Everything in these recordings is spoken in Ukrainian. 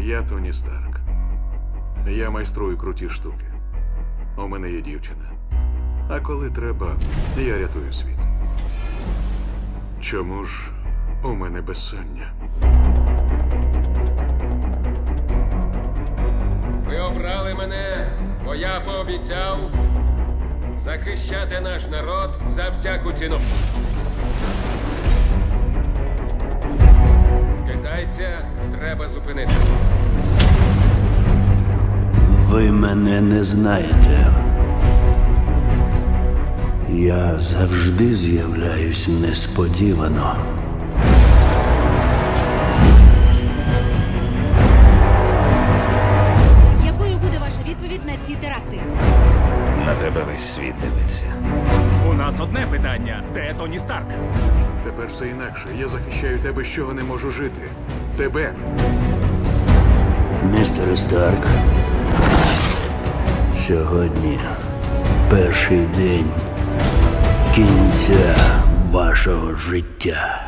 Я Тоні Старк. Я майструю круті штуки. У мене є дівчина. А коли треба, я рятую світ. Чому ж у мене безсоння? Ви обрали мене, бо я пообіцяв захищати наш народ за всяку ціну. Китайця треба зупинити. Ви мене не знаєте. Я завжди з'являюсь несподівано. Якою буде ваша відповідь на ці теракти? На тебе весь світ дивиться. У нас одне питання: де Тоні Старк? Тепер все інакше. Я захищаю тебе, з чого не можу жити. Тебе. Містер Старк. Сьогодні перший день кінця вашого життя.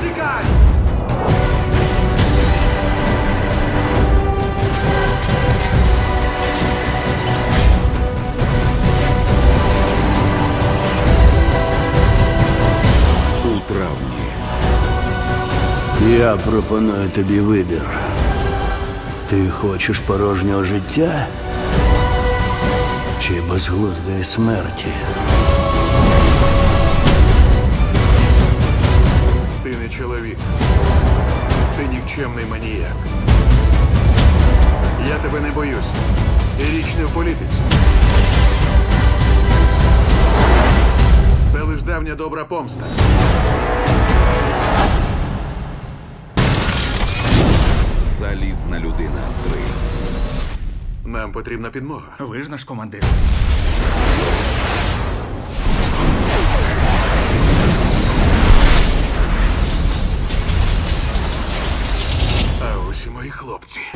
У Я пропоную тобі вибір. Ти хочеш порожнього життя чи безглуздої смерті? Ти не чоловік. Ти нікчемний маніяк. Я тебе не боюсь. І річ не в політиці. Це лиш давня добра помста. Залізна людина 3. Нам потрібна підмога. Ви ж наш командир. А ось і мої хлопці. у 3D.